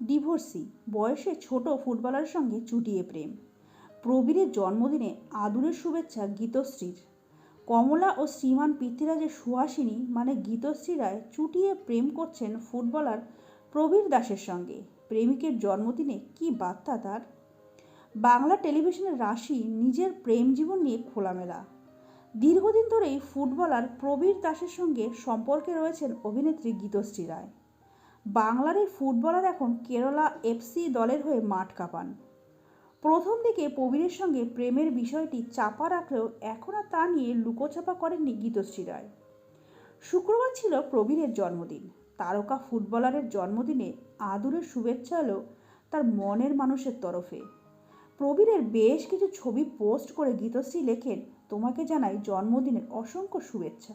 Divorcee, বয়সে ছোট ফুটবলারের সঙ্গে চুটিয়ে প্রেম। প্রবীরের জন্মদিনে আদুরের শুভেচ্ছা গীতশ্রীর। কমলা ও শ্রীমান পৃথ্বীরাজের সুহাসিনী মানে গীতশ্রী রায় চুটিয়ে প্রেম করছেন ফুটবলার প্রবীর দাসের সঙ্গে। প্রেমিকের জন্মদিনে কি বার্তা তার? বাংলা টেলিভিশনের রাশি নিজের প্রেম জীবন নিয়ে খোলামেলা। দীর্ঘদিন ধরেই ফুটবলার প্রবীর দাসের সঙ্গে সম্পর্কে রয়েছেন অভিনেত্রী গীতশ্রী রায়। বাংলার এই ফুটবলার এখন কেরালা এফসি দলের হয়ে মাঠ কাঁপান। প্রথম দিকে প্রবীরের সঙ্গে প্রেমের বিষয়টি চাপা রাখলেও এখন আর তা নিয়ে লুকোচাপা করেননি গীতশ্রী রায়। শুক্রবার ছিল প্রবীরের জন্মদিন। তারকা ফুটবলারের জন্মদিনে আদুরের শুভেচ্ছা এলো তার মনের মানুষের তরফে। প্রবীরের বেশ কিছু ছবি পোস্ট করে গীতশ্রী লেখেন, তোমাকে জানাই জন্মদিনের অসংখ্য শুভেচ্ছা।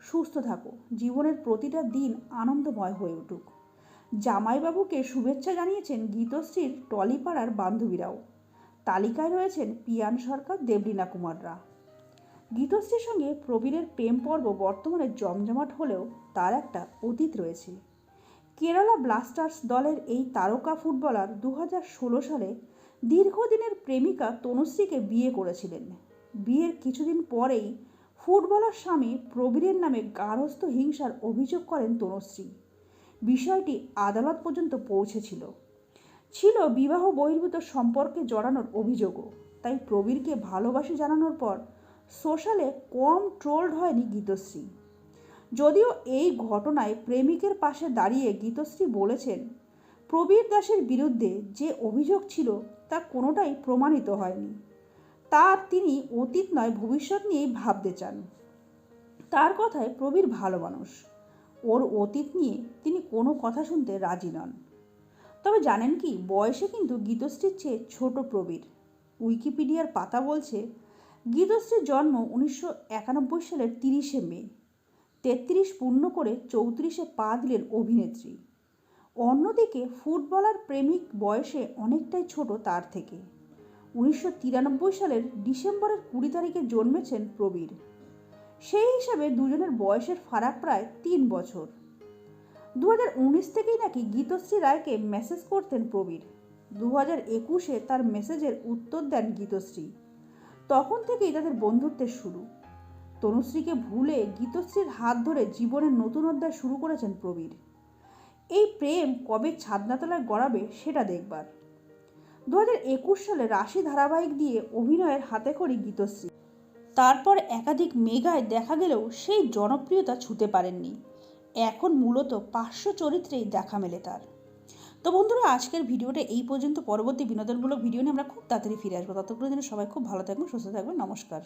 সুস্থ থাকো। জীবনের প্রতিটা দিন আনন্দময় হয়ে উঠুক। জামাইবাবুকে শুভেচ্ছা জানিয়েছেন গীতশ্রীর টলিপাড়ার বান্ধবীরাও। তালিকায় রয়েছেন পিয়ান সরকার, দেবলীনা কুমাররা। গীতশ্রীর সঙ্গে প্রবীরের প্রেম পর্ব বর্তমানে জমজমাট হলেও তার একটা অতীত রয়েছে। কেরালা ব্লাস্টার্স দলের এই তারকা ফুটবলার দু হাজার ষোলো সালে দীর্ঘদিনের প্রেমিকা তনুশ্রীকে বিয়ে করেছিলেন। বিয়ের কিছুদিন পরেই ফুটবলার স্বামী প্রবীরের নামে গার্হস্থ হিংসার অভিযোগ করেন তনুশ্রী। বিষয়টি আদালত পর্যন্ত পৌঁছেছিল। ছিল বিবাহ বহির্ভূত সম্পর্কে জড়ানোর অভিযোগও। তাই প্রবীরকে ভালোবাসি জানানোর পর সোশ্যালে কম ট্রোলড হয়নি গীতশ্রী। যদিও এই ঘটনায় প্রেমিকের পাশে দাঁড়িয়ে গীতশ্রী বলেছেন, প্রবীর দাসের বিরুদ্ধে যে অভিযোগ ছিল তা কোনোটাই প্রমাণিত হয়নি। তার তিনি অতীত নয়, ভবিষ্যৎ নিয়েই ভাবতে চান। তার কথায় প্রবীর ভালো মানুষ। ওর অতীত নিয়ে তিনি কোনো কথা শুনতে রাজি নন। তবে জানেন কি, বয়সে কিন্তু গীতশ্রীর চেয়ে ছোট প্রবীর। উইকিপিডিয়ার পাতা বলছে, গীতশ্রীর জন্ম উনিশশো একানব্বই সালের তিরিশে মে। তেত্রিশ পূর্ণ করে চৌত্রিশে পা দিলেন অভিনেত্রী। অন্যদিকে ফুটবলার প্রেমিক বয়সে অনেকটাই ছোট তার থেকে। উনিশশো তিরানব্বই সালের ডিসেম্বরের কুড়ি তারিখে জন্মেছেন প্রবীর। সেই হিসাবে দুজনের বয়সের ফারাক প্রায় তিন বছর। দু হাজার উনিশ থেকেই নাকি গীতশ্রী রায়কে মেসেজ করতেন প্রবীর। দু হাজার একুশে তার মেসেজের উত্তর দেন গীতশ্রী। তখন থেকেই তাদের বন্ধুত্বের শুরু। তনুশ্রীকে ভুলে গীতশ্রীর হাত ধরে জীবনের নতুন অধ্যায় শুরু করেছেন প্রবীর। এই প্রেম কবে ছাদনাতলায় গড়াবে সেটা দেখবার। দু হাজার একুশ সালে রাশি ধারাবাহিক দিয়ে অভিনয়ের হাতে খড়ি গীতশ্রী। তারপর একাধিক মেগায় দেখা গেলেও সেই জনপ্রিয়তা ছুতে পারেননি। এখন মূলত পার্শ্ব চরিত্রেই দেখা মেলে তার। তো বন্ধুরা, আজকের ভিডিওটা এই পর্যন্ত। পরবর্তী বিনোদনমূলক ভিডিও নিয়ে আমরা খুব তাড়াতাড়ি ফিরে আসব। ততক্ষণের জন্য সবাই খুব ভালো থাকবেন, সুস্থ থাকবেন। নমস্কার।